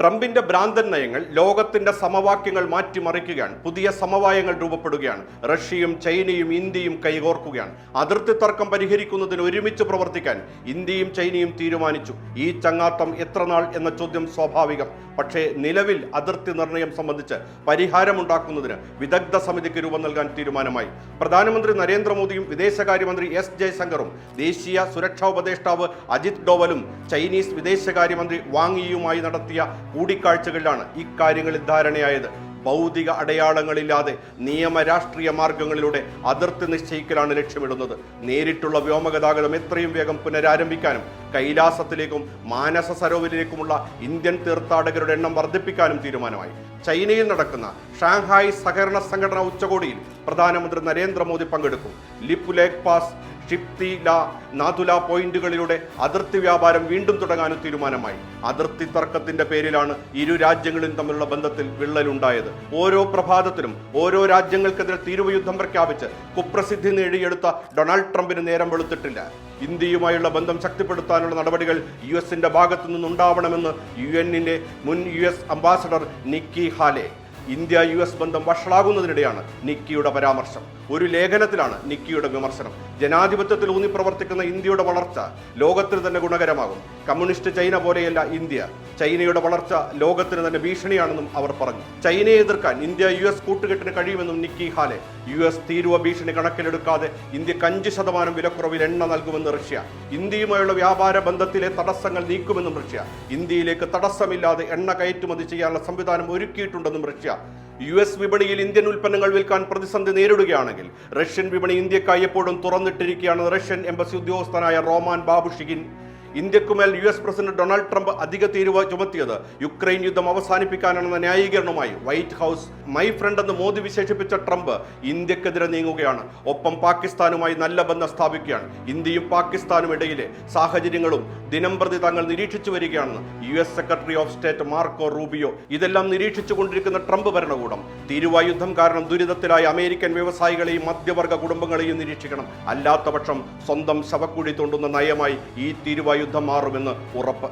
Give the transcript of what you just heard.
ട്രംപിന്റെ ഭ്രാന്തൻ നയങ്ങൾ ലോകത്തിന്റെ സമവാക്യങ്ങൾ മാറ്റിമറിക്കുകയാണ്. പുതിയ സമവായങ്ങൾ രൂപപ്പെടുകയാണ്. റഷ്യയും ചൈനയും ഇന്ത്യയും കൈകോർക്കുകയാണ്. അതിർത്തി തർക്കം പരിഹരിക്കുന്നതിന് ഒരുമിച്ച് പ്രവർത്തിക്കാൻ ഇന്ത്യയും ചൈനയും തീരുമാനിച്ചു. ഈ ചങ്ങാത്തം എത്ര നാൾ എന്ന ചോദ്യം സ്വാഭാവികം. പക്ഷേ നിലവിൽ അതിർത്തി നിർണയം സംബന്ധിച്ച് പരിഹാരമുണ്ടാക്കുന്നതിന് വിദഗ്ധ സമിതിക്ക് രൂപം നൽകാൻ തീരുമാനമായി. പ്രധാനമന്ത്രി നരേന്ദ്രമോദിയും വിദേശകാര്യമന്ത്രി എസ് ജയശങ്കറും ദേശീയ സുരക്ഷാ ഉപദേഷ്ടാവ് അജിത് ഡോവലും ചൈനീസ് വിദേശകാര്യമന്ത്രി വാങ് യിയുമായി നടത്തിയ കൂടിക്കാഴ്ചകളിലാണ് ഇക്കാര്യങ്ങളിൽ ധാരണയായത്. ഭൗതിക അടയാളങ്ങളില്ലാതെ നിയമ രാഷ്ട്രീയ മാർഗങ്ങളിലൂടെ അതിർത്തി നിശ്ചയിക്കലാണ് ലക്ഷ്യമിടുന്നത്. നേരിട്ടുള്ള വ്യോമഗതാഗതം എത്രയും വേഗം പുനരാരംഭിക്കാനും കൈലാസത്തിലേക്കും മാനസ സരോവരിലേക്കുമുള്ള ഇന്ത്യൻ തീർത്ഥാടകരുടെ എണ്ണം വർദ്ധിപ്പിക്കാനും തീരുമാനമായി. ചൈനയിൽ നടക്കുന്ന ഷാങ്ഹായ് സഹകരണ സംഘടന ഉച്ചകോടിയിൽ പ്രധാനമന്ത്രി നരേന്ദ്രമോദി പങ്കെടുക്കും. ലിപ് ലേക്ക് പാസ് ഷിപ്തി ല നാതുല പോയിന്റുകളിലൂടെ അതിർത്തി വ്യാപാരം വീണ്ടും തുടങ്ങാനും തീരുമാനമായി. അതിർത്തി തർക്കത്തിന്റെ പേരിലാണ് ഇരു രാജ്യങ്ങളും തമ്മിലുള്ള ബന്ധത്തിൽ വിള്ളലുണ്ടായത്. ഓരോ പ്രഭാതത്തിലും ഓരോ രാജ്യങ്ങൾക്കെതിരെ തീരുവയുദ്ധം പ്രഖ്യാപിച്ച് കുപ്രസിദ്ധി നേടിയെടുത്ത ഡൊണാൾഡ് ട്രംപിന് നേരം വെളുത്തിട്ടില്ല. ഇന്ത്യയുമായുള്ള ബന്ധം ശക്തിപ്പെടുത്താനുള്ള നടപടികൾ യു എസിന്റെ ഭാഗത്തു നിന്നുണ്ടാവണമെന്ന് യു എന്നിന്റെ മുൻ U S ambassador Nikki Haley India U S ബന്ധം വഷളാകുന്നതിനിടെയാണ് നിക്കിയുടെ പരാമർശം. ഒരു ലേഖനത്തിലാണ് നിക്കിയുടെ വിമർശനം. ജനാധിപത്യത്തിൽ ഊന്നി പ്രവർത്തിക്കുന്ന ഇന്ത്യയുടെ വളർച്ച ലോകത്തിന് തന്നെ ഗുണകരമാകും. കമ്മ്യൂണിസ്റ്റ് ചൈന പോലെയല്ല ഇന്ത്യ. ചൈനയുടെ വളർച്ച ലോകത്തിന് തന്നെ ഭീഷണിയാണെന്നും അവർ പറഞ്ഞു. ചൈനയെ എതിർക്കാൻ ഇന്ത്യ യു എസ് കൂട്ടുകെട്ടിന് കഴിയുമെന്നും നിക്കി ഹാലെ യു എസ് തീരുവ ഭീഷണി കണക്കിലെടുക്കാതെ ഇന്ത്യയ്ക്ക് അഞ്ച് ശതമാനം വിലക്കുറവിൽ എണ്ണ നൽകുമെന്ന് റഷ്യ. ഇന്ത്യയുമായുള്ള വ്യാപാര ബന്ധത്തിലെ തടസ്സങ്ങൾ നീക്കുമെന്നും റഷ്യ. ഇന്ത്യയിലേക്ക് തടസ്സമില്ലാതെ എണ്ണ കയറ്റുമതി ചെയ്യാനുള്ള സംവിധാനം ഒരുക്കിയിട്ടുണ്ടെന്നും റഷ്യ. യു എസ് വിപണിയിൽ ഇന്ത്യൻ ഉൽപ്പന്നങ്ങൾ വിൽക്കാൻ പ്രതിസന്ധി നേരിടുകയാണെങ്കിൽ റഷ്യൻ വിപണി ഇന്ത്യക്കായി എപ്പോഴും തുറന്നിട്ടിരിക്കുകയാണെന്ന് റഷ്യൻ എംബസി ഉദ്യോഗസ്ഥനായ Roman Babushkin ഇന്ത്യക്കുമേൽ U S president Donald Trump അധിക തീരുവ ചുമത്തിയത്. യുക്രൈൻ യുദ്ധം അവസാനിപ്പിക്കാനാണെന്ന ന്യായീകരണവുമായി വൈറ്റ് ഹൗസ് മൈ ഫ്രണ്ട് എന്ന് മോദി വിശേഷിപ്പിച്ച ട്രംപ് ഇന്ത്യക്കെതിരെ നീങ്ങുകയാണ്. ഒപ്പം പാകിസ്ഥാനുമായി നല്ല ബന്ധം സ്ഥാപിക്കുകയാണ്. ഇന്ത്യയും പാകിസ്ഥാനും ഇടയിലെ സാഹചര്യങ്ങളും ദിനംപ്രതി തങ്ങൾ നിരീക്ഷിച്ചു വരികയാണെന്ന് U S secretary of state Marco Rubio. ഇതെല്ലാം നിരീക്ഷിച്ചു കൊണ്ടിരിക്കുന്ന ട്രംപ് ഭരണകൂടം. തീരുവ യുദ്ധം കാരണം ദുരിതത്തിലായ അമേരിക്കൻ വ്യവസായികളെയും മധ്യവർഗ കുടുംബങ്ങളെയും നിരീക്ഷിക്കണം. അല്ലാത്തപക്ഷം സ്വന്തം ശവക്കുഴി തോണ്ടുന്ന നയമായി ഈ തീരുവ യുദ്ധം മാറുമെന്ന് ഉറപ്പ്.